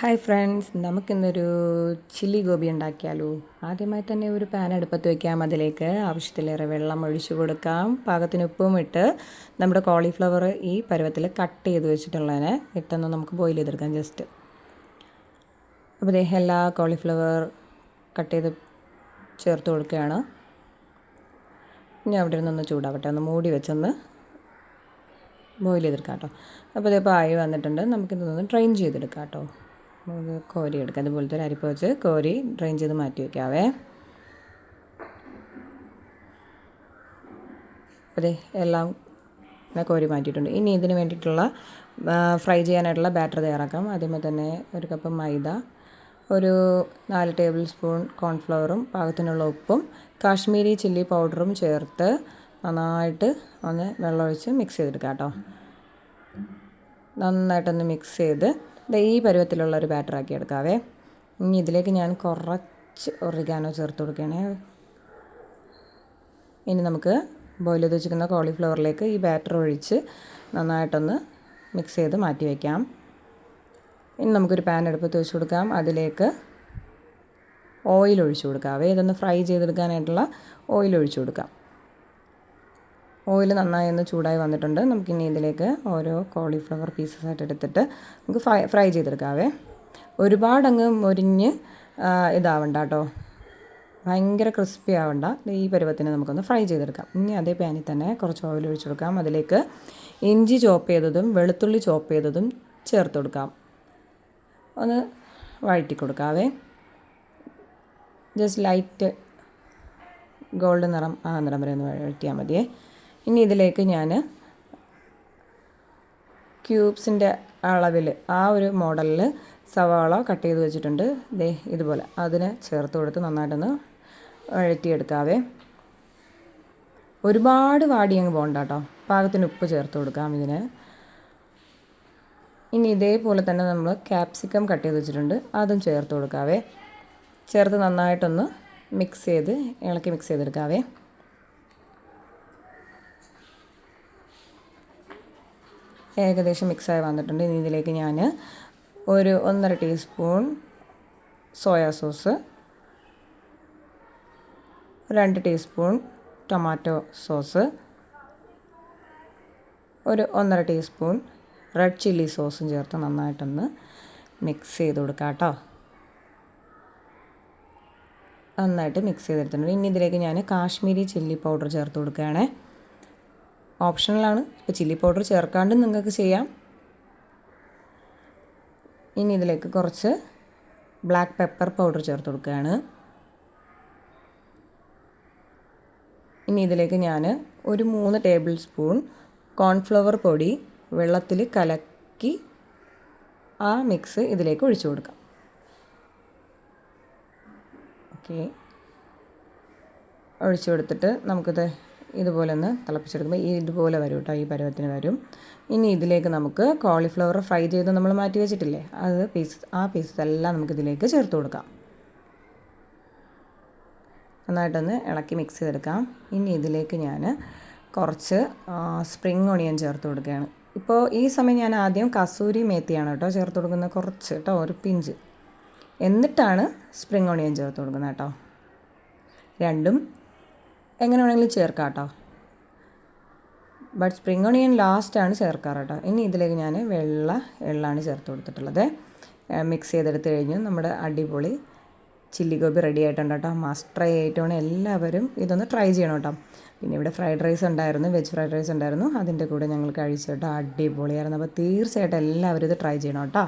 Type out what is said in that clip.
Hi friends നമുക്കിന്നൊരു chilli gobi ഉണ്ടാക്കിയാലോ? ആദ്യമായി തന്നെ ഒരു പാൻ അടുപ്പത്ത് വയ്ക്കാം അതിലേക്ക് ആവശ്യത്തിലേറെ വെള്ളം ഒഴിച്ചു കൊടുക്കാം. പാകത്തിന് ഉപ്പും ഇട്ട് നമ്മുടെ കോളിഫ്ലവർ ഈ പരുവത്തിൽ കട്ട് ചെയ്ത് വെച്ചിട്ടുള്ളതിനെ ഇട്ടൊന്ന് നമുക്ക് ബോയിൽ ചെയ്തെടുക്കാം ജസ്റ്റ് അപ്പോൾ ദേ എല്ലാ കോളിഫ്ലവർ കട്ട് ചെയ്ത് ചേർത്ത് കൊടുക്കുകയാണ്. ഇനി അവിടെ നിന്നൊന്ന് ചൂടാവട്ടെ. ഒന്ന് മൂടി വെച്ചൊന്ന് ബോയിൽ ചെയ്തെടുക്കാം കേട്ടോ. അപ്പോൾ ഇതിപ്പോൾ ആയി വന്നിട്ടുണ്ട്. നമുക്കിതൊന്ന് ട്രെയിൻ ചെയ്തെടുക്കാം കേട്ടോ. നമുക്ക് കോരി എടുക്കാം. അതുപോലത്തെ ഒരു അരിപ്പ വെച്ച് കോരി ഡ്രെയിൻ ചെയ്ത് മാറ്റി വയ്ക്കാവേ അതെ എല്ലാം കോരി മാറ്റിയിട്ടുണ്ട്. ഇനി ഇതിന് വേണ്ടിയിട്ടുള്ള ഫ്രൈ ചെയ്യാനായിട്ടുള്ള ബാറ്റർ തയ്യാറാക്കാം. ആദ്യമേ തന്നെ ഒരു കപ്പ് മൈദ ഒരു നാല് ടേബിൾ സ്പൂൺ കോൺഫ്ലവറും പാകത്തിനുള്ള ഉപ്പും കാശ്മീരി ചില്ലി പൗഡറും ചേർത്ത് നന്നായിട്ട് ഒന്ന് വെള്ളമൊഴിച്ച് മിക്സ് ചെയ്തെടുക്കാം കേട്ടോ. നന്നായിട്ടൊന്ന് മിക്സ് ചെയ്ത് ഈ പരുവത്തിലുള്ള ഒരു ബാറ്റർ ആക്കി എടുക്കാവേ. ഇനി ഇതിലേക്ക് ഞാൻ കുറച്ച് ഒറിഗാനോ ചേർത്ത് കൊടുക്കണേ. ഇനി നമുക്ക് ബോയിൽ ചെയ്ത് വെച്ചിരിക്കുന്ന കോളിഫ്ലവറിലേക്ക് ഈ ബാറ്റർ ഒഴിച്ച് നന്നായിട്ടൊന്ന് മിക്സ് ചെയ്ത് മാറ്റി വയ്ക്കാം ഇനി നമുക്കൊരു പാൻ അടുപ്പത്ത് വെച്ച് കൊടുക്കാം. അതിലേക്ക് ഓയിൽ ഒഴിച്ചു കൊടുക്കാവേ ഇതൊന്ന് ഫ്രൈ ചെയ്തെടുക്കാനായിട്ടുള്ള ഓയിൽ ഒഴിച്ചു കൊടുക്കാം. ഓയിൽ നന്നായി ഒന്ന് ചൂടായി വന്നിട്ടുണ്ട്. നമുക്കിനി ഇതിലേക്ക് ഓരോ കോളിഫ്ലവർ പീസസ് ആയിട്ട് എടുത്തിട്ട് നമുക്ക് ഫ്രൈ ഫ്രൈ ചെയ്തെടുക്കാവേ. ഒരുപാടങ്ങ് മൊരിഞ്ഞ് ഇതാവണ്ട കേട്ടോ. ഭയങ്കര ക്രിസ്പി ആവണ്ട. ഈ പരുവത്തിന് നമുക്കൊന്ന് ഫ്രൈ ചെയ്തെടുക്കാം. ഇനി അതേ പാനിൽ തന്നെ കുറച്ച് ഓയിൽ ഒഴിച്ചു കൊടുക്കാം. അതിലേക്ക് ഇഞ്ചി ചോപ്പ് ചെയ്തതും വെളുത്തുള്ളി ചോപ്പ് ചെയ്തതും ചേർത്ത് കൊടുക്കാം. ഒന്ന് വഴറ്റി കൊടുക്കാവേ. ജസ്റ്റ് ലൈറ്റ് ഗോൾഡ് നിറം ആ നിറം വരെ ഒന്ന് വഴറ്റിയാൽ മതിയേ. ഇനി ഇതിലേക്ക് ഞാൻ ക്യൂബ്സിന്റെ അളവിൽ ആ ഒരു മോഡലിൽ സവാള കട്ട് ചെയ്ത് വെച്ചിട്ടുണ്ട്. ദേ ഇതുപോലെ. അതിനെ ചേർത്ത് കൊടുത്ത് നന്നായിട്ടൊന്ന് വഴറ്റിയെടുക്കാവേ. ഒരുപാട് വാടി അങ്ങ് പോകണ്ട കേട്ടോ പാകത്തിന് ഉപ്പ് ചേർത്ത് കൊടുക്കാം ഇതിന്. ഇനി ഇതേപോലെ തന്നെ നമ്മൾ ക്യാപ്സിക്കം കട്ട് ചെയ്ത് വെച്ചിട്ടുണ്ട്. അതും ചേർത്ത് കൊടുക്കാവേ. ചേർത്ത് നന്നായിട്ടൊന്ന് മിക്സ് ചെയ്ത് ഇളക്കി മിക്സ് ചെയ്തെടുക്കാവേ. ഏകദേശം മിക്സായി വന്നിട്ടുണ്ട്. ഇനി ഇതിലേക്ക് ഞാൻ ഒരു ഒന്നര ടീസ്പൂൺ സോയാ സോസ് രണ്ട് ടീസ്പൂൺ ടൊമാറ്റോ സോസ് ഒരു ഒന്നര ടീസ്പൂൺ റെഡ് ചില്ലി സോസും ചേർത്ത് നന്നായിട്ടൊന്ന് മിക്സ് ചെയ്ത് കൊടുക്കാം കേട്ടോ. നന്നായിട്ട് മിക്സ് ചെയ്തെടുത്തിട്ടുണ്ട്. ഇനി ഇതിലേക്ക് ഞാൻ കാശ്മീരി ചില്ലി പൗഡർ ചേർത്ത് കൊടുക്കുകയാണേ. ഓപ്ഷണലാണ്. ഇപ്പോൾ ചില്ലി പൗഡർ ചേർക്കാണ്ട് നിങ്ങൾക്ക് ചെയ്യാം. ഇനി ഇതിലേക്ക് കുറച്ച് ബ്ലാക്ക് പെപ്പർ പൗഡർ ചേർത്ത് കൊടുക്കുകയാണ്. ഇനി ഇതിലേക്ക് ഞാൻ ഒരു മൂന്ന് ടേബിൾ സ്പൂൺ കോൺഫ്ലവർ പൊടി വെള്ളത്തിൽ കലക്കി ആ മിക്സ് ഇതിലേക്ക് ഒഴിച്ചു കൊടുക്കാം. ഓക്കെ. ഒഴിച്ചു കൊടുത്തിട്ട് നമുക്കിത് ഇതുപോലെ ഒന്ന് തിളപ്പിച്ചെടുക്കുമ്പോൾ ഈ ഇതുപോലെ വരും കേട്ടോ ഈ പരുവത്തിന് വരും. ഇനി ഇതിലേക്ക് നമുക്ക് കോളിഫ്ലവർ ഫ്രൈ ചെയ്ത് നമ്മൾ മാറ്റി വെച്ചിട്ടില്ലേ അത് പീസ് ആ പീസസ് എല്ലാം നമുക്ക് ഇതിലേക്ക് ചേർത്ത് കൊടുക്കാം. നന്നായിട്ടൊന്ന് ഇളക്കി മിക്സ് ചെയ്തെടുക്കാം. ഇനി ഇതിലേക്ക് ഞാൻ കുറച്ച് സ്പ്രിങ് ഓണിയൻ ചേർത്ത് കൊടുക്കുകയാണ്. ഇപ്പോൾ ഈ സമയം ഞാൻ ആദ്യം കസൂരി മേത്തിയാണ് കേട്ടോ ചേർത്ത് കൊടുക്കുന്നത് കുറച്ച് കേട്ടോ ഒരു പിഞ്ച്. എന്നിട്ടാണ് സ്പ്രിങ് ഓണിയൻ ചേർത്ത് കൊടുക്കുന്നത് കേട്ടോ. രണ്ടും എങ്ങനെ വേണമെങ്കിലും ചേർക്കാം കേട്ടോ ബട്ട് സ്പ്രിങ് ഓണിയൻ ലാസ്റ്റാണ് ചേർക്കാറ് കേട്ടോ ഇനി ഇതിലേക്ക് ഞാൻ വെള്ള എള്ളാണ് ചേർത്ത് കൊടുത്തിട്ടുള്ളത്. മിക്സ് ചെയ്തെടുത്ത് കഴിഞ്ഞു. നമ്മുടെ അടിപൊളി ചില്ലി ഗോബി റെഡി ആയിട്ടുണ്ട് കേട്ടോ മസ്റ്റ് ട്രൈ ആയിട്ടാണ് എല്ലാവരും ഇതൊന്ന് ട്രൈ ചെയ്യണം കേട്ടോ പിന്നെ ഇവിടെ ഫ്രൈഡ് റൈസ് ഉണ്ടായിരുന്നു വെജ് ഫ്രൈഡ് റൈസ് ഉണ്ടായിരുന്നു. അതിന്റെ കൂടെ ഞങ്ങൾ കഴിച്ചു കേട്ടോ അടിപൊളിയായിരുന്നു. അപ്പോൾ തീർച്ചയായിട്ടും എല്ലാവരും ഇത് ട്രൈ ചെയ്യണം കേട്ടോ